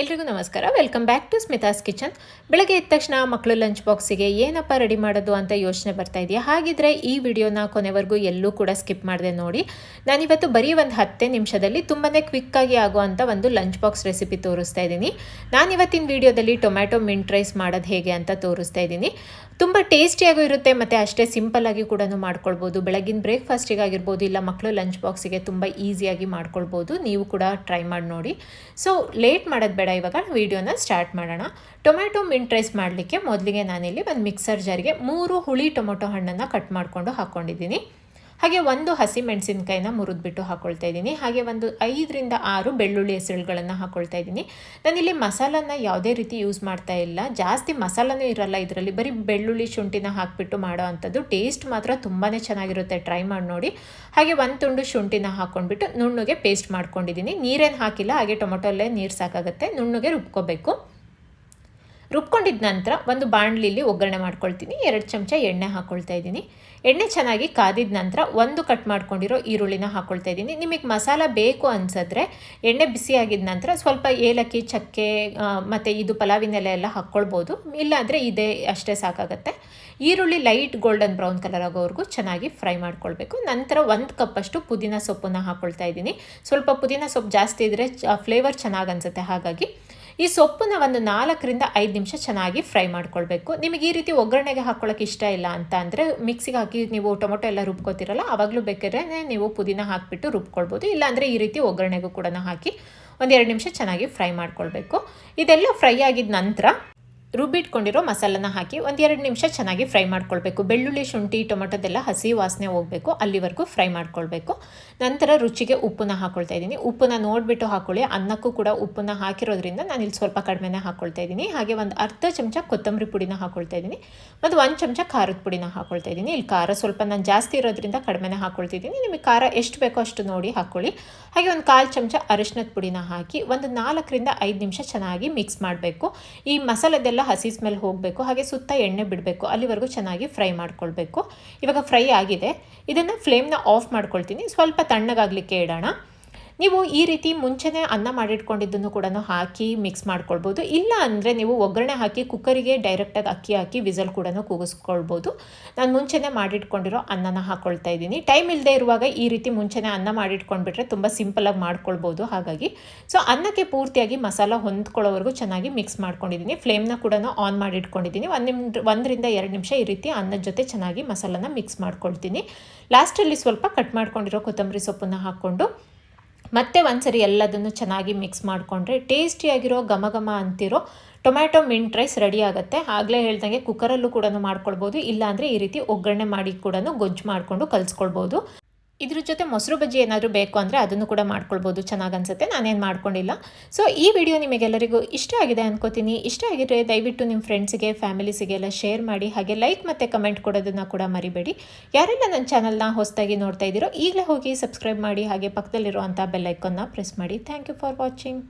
ಎಲ್ರಿಗೂ ನಮಸ್ಕಾರ. Welcome back to Smitha's kitchen ಬೆಳಗ್ಗೆ ಎದ್ದ ತಕ್ಷಣ ಮಕ್ಕಳು ಲಂಚ್ ಬಾಕ್ಸಿಗೆ ಏನಪ್ಪ ರೆಡಿ ಮಾಡೋದು ಅಂತ ಯೋಚನೆ ಬರ್ತಾ ಇದೆಯಾ? ಹಾಗಿದ್ರೆ ಈ ವಿಡಿಯೋನ ಕೊನೆವರೆಗೂ ಎಲ್ಲೂ ಕೂಡ ಸ್ಕಿಪ್ ಮಾಡಿದೆ ನೋಡಿ. ನಾನಿವತ್ತು ಬರೀ ಒಂದು ಹತ್ತೇ ನಿಮಿಷದಲ್ಲಿ ತುಂಬಾ ಕ್ವಿಕ್ಕಾಗಿ ಆಗುವಂಥ ಒಂದು ಲಂಚ್ ಬಾಕ್ಸ್ ರೆಸಿಪಿ ತೋರಿಸ್ತಾ ಇದ್ದೀನಿ. ನಾನಿವತ್ತಿನ ವಿಡಿಯೋದಲ್ಲಿ ಟೊಮ್ಯಾಟೊ ಮಿಂಟ್ ರೈಸ್ ಮಾಡೋದು ಹೇಗೆ ಅಂತ ತೋರಿಸ್ತಾ ಇದ್ದೀನಿ. ತುಂಬ ಟೇಸ್ಟಿಯಾಗೂ ಇರುತ್ತೆ, ಮತ್ತು ಅಷ್ಟೇ ಸಿಂಪಲ್ ಆಗಿ ಕೂಡ ಮಾಡ್ಕೊಳ್ಬೋದು. ಬೆಳಗಿನ ಬ್ರೇಕ್ಫಾಸ್ಟಿಗೆ ಆಗಿರ್ಬೋದು, ಇಲ್ಲ ಮಕ್ಕಳು ಲಂಚ್ ಬಾಕ್ಸಿಗೆ ತುಂಬ ಈಸಿಯಾಗಿ ಮಾಡ್ಕೊಳ್ಬೋದು. ನೀವು ಕೂಡ ಟ್ರೈ ಮಾಡಿ ನೋಡಿ. ಸೊ ಲೇಟ್ ಮಾಡೋದು ಬೇಡ, ಇವಾಗ ವೀಡಿಯೋನ ಸ್ಟಾರ್ಟ್ ಮಾಡೋಣ. ಟೊಮೆಟೊ ಮಿಂಟ್ ರೈಸ್ ಮಾಡಲಿಕ್ಕೆ ಮೊದಲಿಗೆ ನಾನಿಲ್ಲಿ ಒಂದು ಮಿಕ್ಸರ್ ಜಾರಿಗೆ ಮೂರು ಹುಳಿ ಟೊಮೊಟೊ ಹಣ್ಣನ್ನು ಕಟ್ ಮಾಡಿಕೊಂಡು ಹಾಕ್ಕೊಂಡಿದ್ದೀನಿ ಹಾಗೆ ಒಂದು ಹಸಿ ಮೆಣಸಿನ್ಕಾಯಿನ ಮುರಿದ್ಬಿಟ್ಟು ಹಾಕ್ಕೊಳ್ತಾ ಇದ್ದೀನಿ. ಹಾಗೆ ಒಂದು ಐದರಿಂದ ಆರು ಬೆಳ್ಳುಳ್ಳಿ ಹೆಸರುಗಳನ್ನು ಹಾಕ್ಕೊಳ್ತಾ ಇದ್ದೀನಿ. ನಾನಿಲ್ಲಿ ಮಸಾಲನ ಯಾವುದೇ ರೀತಿ ಯೂಸ್ ಮಾಡ್ತಾ ಇಲ್ಲ. ಜಾಸ್ತಿ ಮಸಾಲನೂ ಇರಲ್ಲ ಇದರಲ್ಲಿ. ಬರೀ ಬೆಳ್ಳುಳ್ಳಿ ಶುಂಠಿನ ಹಾಕಿಬಿಟ್ಟು ಮಾಡೋ ಅಂಥದ್ದು. ಟೇಸ್ಟ್ ಮಾತ್ರ ತುಂಬಾ ಚೆನ್ನಾಗಿರುತ್ತೆ. ಟ್ರೈ ಮಾಡಿ ನೋಡಿ. ಹಾಗೆ ಒಂದು ತುಂಡು ಶುಂಠಿನ ಹಾಕ್ಕೊಂಡ್ಬಿಟ್ಟು ನುಣ್ಣಗೆ ಪೇಸ್ಟ್ ಮಾಡ್ಕೊಂಡಿದ್ದೀನಿ. ನೀರೇನು ಹಾಕಿಲ್ಲ, ಹಾಗೆ ಟೊಮೊಟೊಲ್ಲೇ ನೀರು ಸಾಕಾಗುತ್ತೆ. ನುಣ್ಣಗೆ ರುಬ್ಕೋಬೇಕು. ರುಬ್ಕೊಂಡಿದ ನಂತರ ಒಂದು ಬಾಣಲಿಲಿ ಒಗ್ಗರಣೆ ಮಾಡ್ಕೊಳ್ತೀನಿ. ಎರಡು ಚಮಚ ಎಣ್ಣೆ ಹಾಕ್ಕೊಳ್ತಾ ಇದ್ದೀನಿ. ಎಣ್ಣೆ ಚೆನ್ನಾಗಿ ಕಾದಿದ ನಂತರ ಒಂದು ಕಟ್ ಮಾಡ್ಕೊಂಡಿರೋ ಈರುಳ್ಳಿನ ಹಾಕ್ಕೊಳ್ತಾ ಇದ್ದೀನಿ. ನಿಮಗೆ ಮಸಾಲ ಬೇಕು ಅನ್ಸಿದ್ರೆ ಎಣ್ಣೆ ಬಿಸಿ ಆಗಿದ ನಂತರ ಸ್ವಲ್ಪ ಏಲಕ್ಕಿ, ಚಕ್ಕೆ ಮತ್ತು ಇದು ಪಲಾವಿನೆಲೆ ಎಲ್ಲ ಹಾಕ್ಕೊಳ್ಬೋದು ಇಲ್ಲಾಂದರೆ ಇದೇ ಅಷ್ಟೇ ಸಾಕಾಗತ್ತೆ. ಈರುಳ್ಳಿ ಲೈಟ್ ಗೋಲ್ಡನ್ ಬ್ರೌನ್ ಕಲರ್ ಆಗೋವರೆಗೂ ಚೆನ್ನಾಗಿ ಫ್ರೈ ಮಾಡ್ಕೊಳ್ಬೇಕು. ನಂತರ ಒಂದು ಕಪ್ಪಷ್ಟು ಪುದೀನ ಸೊಪ್ಪನ್ನು ಹಾಕ್ಕೊಳ್ತಾ ಇದ್ದೀನಿ. ಸ್ವಲ್ಪ ಪುದೀನ ಸೊಪ್ಪು ಜಾಸ್ತಿ ಇದ್ದರೆ ಫ್ಲೇವರ್ ಚೆನ್ನಾಗಿ ಅನಿಸುತ್ತೆ. ಹಾಗಾಗಿ ಈ ಸೊಪ್ಪನ್ನ ಒಂದು ನಾಲ್ಕರಿಂದ ಐದು ನಿಮಿಷ ಚೆನ್ನಾಗಿ ಫ್ರೈ ಮಾಡ್ಕೊಳ್ಬೇಕು. ನಿಮಗೆ ಈ ರೀತಿ ಒಗ್ಗರಣೆಗೆ ಹಾಕ್ಕೊಳ್ಳೋಕೆ ಇಷ್ಟ ಇಲ್ಲ ಅಂತ ಅಂದರೆ ಮಿಕ್ಸಿಗೆ ಹಾಕಿ ನೀವು ಟೊಮೊಟೊ ಎಲ್ಲ ರುಬ್ಕೋತಿರಲ್ಲ ಆವಾಗಲೂ ಬೇಕಾದ್ರೆ ನೀವು ಪುದೀನ ಹಾಕಿಬಿಟ್ಟು ರುಬ್ಕೊಳ್ಬೋದು. ಇಲ್ಲಾಂದರೆ ಈ ರೀತಿ ಒಗ್ಗರಣೆಗೂ ಕೂಡ ಹಾಕಿ ಒಂದೆರಡು ನಿಮಿಷ ಚೆನ್ನಾಗಿ ಫ್ರೈ ಮಾಡ್ಕೊಳ್ಬೇಕು. ಇದೆಲ್ಲ ಫ್ರೈ ಆಗಿದ ನಂತರ ರುಬ್ಬಿಟ್ಕೊಂಡಿರೋ ಮಸಾಲನ ಹಾಕಿ ಒಂದೆರಡು ನಿಮಿಷ ಚೆನ್ನಾಗಿ ಫ್ರೈ ಮಾಡ್ಕೊಳ್ಬೇಕು. ಬೆಳ್ಳುಳ್ಳಿ, ಶುಂಠಿ, ಟೊಮೊಟೊದೆಲ್ಲ ಹಸಿ ವಾಸನೆ ಹೋಗಬೇಕು. ಅಲ್ಲಿವರೆಗೂ ಫ್ರೈ ಮಾಡ್ಕೊಳ್ಬೇಕು. ನಂತರ ರುಚಿಗೆ ಉಪ್ಪನ್ನ ಹಾಕೊಳ್ತಾ ಇದ್ದೀನಿ. ಉಪ್ಪನ್ನ ನೋಡಿಬಿಟ್ಟು ಹಾಕೊಳ್ಳಿ. ಅನ್ನಕ್ಕೂ ಕೂಡ ಉಪ್ಪನ್ನ ಹಾಕಿರೋದ್ರಿಂದ ನಾನು ಇಲ್ಲಿ ಸ್ವಲ್ಪ ಕಡಿಮೆನೇ ಹಾಕೊಳ್ತಾ ಇದ್ದೀನಿ. ಹಾಗೆ ಒಂದು ಅರ್ಧ ಚಮಚ ಕೊತ್ತಂಬರಿ ಪುಡಿನ ಹಾಕೊಳ್ತಾ ಇದ್ದೀನಿ. ಮತ್ತು ಒಂದು ಚಮಚ ಖಾರದ ಪುಡಿನ ಹಾಕೊಳ್ತಾ ಇದ್ದೀನಿ. ಇಲ್ಲಿ ಖಾರ ಸ್ವಲ್ಪ ನಾನು ಜಾಸ್ತಿ ಇರೋದ್ರಿಂದ ಕಡಿಮೆನೇ ಹಾಕೊಳ್ತಿದ್ದೀನಿ ನಿಮಗೆ ಖಾರ ಎಷ್ಟು ಬೇಕೋ ಅಷ್ಟು ನೋಡಿ ಹಾಕೊಳ್ಳಿ. ಹಾಗೆ ಒಂದು ಕಾಲು ಚಮಚ ಅರಿಶಿನದ ಪುಡಿನ ಹಾಕಿ ಒಂದು ನಾಲ್ಕರಿಂದ ಐದು ನಿಮಿಷ ಚೆನ್ನಾಗಿ ಮಿಕ್ಸ್ ಮಾಡಬೇಕು. ಈ ಮಸಾಲೆದೆಲ್ಲ ಹಸಿ ಸ್ಮೆಲ್ ಹೋಗಬೇಕು, ಹಾಗೆ ಸುತ್ತ ಎಣ್ಣೆ ಬಿಡಬೇಕು, ಅಲ್ಲಿವರೆಗೂ ಚೆನ್ನಾಗಿ ಫ್ರೈ ಮಾಡ್ಕೊಳ್ಬೇಕು. ಇವಾಗ ಫ್ರೈ ಆಗಿದೆ. ಇದನ್ನು ಫ್ಲೇಮ್ನ ಆಫ್ ಮಾಡ್ಕೊಳ್ತೀನಿ. ಸ್ವಲ್ಪ ತಣ್ಣಗಾಗಲಿಕ್ಕೆ ಇಡೋಣ. ನೀವು ಈ ರೀತಿ ಮುಂಚೆನೇ ಅನ್ನ ಮಾಡಿಟ್ಕೊಂಡಿದ್ದನ್ನು ಕೂಡ ಹಾಕಿ ಮಿಕ್ಸ್ ಮಾಡ್ಕೊಳ್ಬೋದು. ಇಲ್ಲ ಅಂದರೆ ನೀವು ಒಗ್ಗರಣೆ ಹಾಕಿ ಕುಕ್ಕರಿಗೆ ಡೈರೆಕ್ಟಾಗಿ ಅಕ್ಕಿ ಹಾಕಿ ವಿಸಲ್ ಕೂಡ ಕೂಗಿಸ್ಕೊಳ್ಬೋದು. ನಾನು ಮುಂಚೆನೇ ಮಾಡಿಟ್ಕೊಂಡಿರೋ ಅನ್ನನ ಹಾಕ್ಕೊಳ್ತಾ ಇದ್ದೀನಿ. ಟೈಮ್ ಇಲ್ಲದೆ ಇರುವಾಗ ಈ ರೀತಿ ಮುಂಚೆನೇ ಅನ್ನ ಮಾಡಿಟ್ಕೊಂಡ್ಬಿಟ್ರೆ ತುಂಬ ಸಿಂಪಲಾಗಿ ಮಾಡ್ಕೊಳ್ಬೋದು ಹಾಗಾಗಿ. ಸೊ ಅನ್ನಕ್ಕೆ ಪೂರ್ತಿಯಾಗಿ ಮಸಾಲ ಹೊಂದ್ಕೊಳ್ಳೋವರೆಗೂ ಚೆನ್ನಾಗಿ ಮಿಕ್ಸ್ ಮಾಡ್ಕೊಂಡಿದ್ದೀನಿ. ಫ್ಲೇಮ್ನ ಕೂಡ ಆನ್ ಮಾಡಿಟ್ಕೊಂಡಿದ್ದೀನಿ. ಒಂದು ನಿಮ್ ಒಂದರಿಂದ ಎರಡು ನಿಮಿಷ ಈ ರೀತಿ ಅನ್ನದ ಜೊತೆ ಚೆನ್ನಾಗಿ ಮಸಾಲನ ಮಿಕ್ಸ್ ಮಾಡ್ಕೊಳ್ತೀನಿ. ಲಾಸ್ಟಲ್ಲಿ ಸ್ವಲ್ಪ ಕಟ್ ಮಾಡ್ಕೊಂಡಿರೋ ಕೊತ್ತಂಬರಿ ಸೊಪ್ಪನ್ನು ಹಾಕ್ಕೊಂಡು ಮತ್ತೆ ಒಂದ್ಸರಿ ಎಲ್ಲದನ್ನು ಚೆನ್ನಾಗಿ ಮಿಕ್ಸ್ ಮಾಡಿಕೊಂಡ್ರೆ ಟೇಸ್ಟಿಯಾಗಿರೋ ಘಮ ಘಮ ಅಂತಿರೋ ಟೊಮ್ಯಾಟೊ ಮಿಂಟ್ ರೈಸ್ ರೆಡಿ ಆಗುತ್ತೆ. ಆಗಲೇ ಹೇಳ್ದಂಗೆ ಕುಕ್ಕರಲ್ಲೂ ಕೂಡ ಮಾಡ್ಕೊಳ್ಬೋದು. ಇಲ್ಲಾಂದರೆ ಈ ರೀತಿ ಒಗ್ಗರಣೆ ಮಾಡಿ ಕೂಡ ಗೊಜ್ಜು ಮಾಡಿಕೊಂಡು ಕಲಿಸ್ಕೊಳ್ಬೋದು. ಇದ್ರ ಜೊತೆ ಮೊಸರು ಬಜ್ಜಿ ಏನಾದರೂ ಬೇಕು ಅಂದರೆ ಅದನ್ನು ಕೂಡ ಮಾಡ್ಕೊಳ್ಬೋದು. ಚೆನ್ನಾಗಿ ಅನಿಸುತ್ತೆ. ನಾನೇನು ಮಾಡ್ಕೊಂಡಿಲ್ಲ. ಸೊ ಈ ವಿಡಿಯೋ ನಿಮಗೆಲ್ಲರಿಗೂ ಇಷ್ಟ ಆಗಿದೆ ಅನ್ಕೋತೀನಿ. ಇಷ್ಟ ಆಗಿದ್ರೆ ದಯವಿಟ್ಟು ನಿಮ್ಮ ಫ್ರೆಂಡ್ಸಿಗೆ ಫ್ಯಾಮಿಲೀಸಿಗೆಲ್ಲ ಶೇರ್ ಮಾಡಿ. ಹಾಗೆ ಲೈಕ್ ಮತ್ತು ಕಮೆಂಟ್ ಕೊಡೋದನ್ನು ಕೂಡ ಮರಿಬೇಡಿ. ಯಾರೆಲ್ಲ ನನ್ನ ಚಾನಲ್ನ ಹೊಸದಾಗಿ ನೋಡ್ತಾ ಇದ್ದೀರೋ ಈಗಲೇ ಹೋಗಿ ಸಬ್ಸ್ಕ್ರೈಬ್ ಮಾಡಿ. ಹಾಗೆ ಪಕ್ಕದಲ್ಲಿರುವಂಥ ಬೆಲ್ಲೈಕನ್ನ ಪ್ರೆಸ್ ಮಾಡಿ. Thank you for watching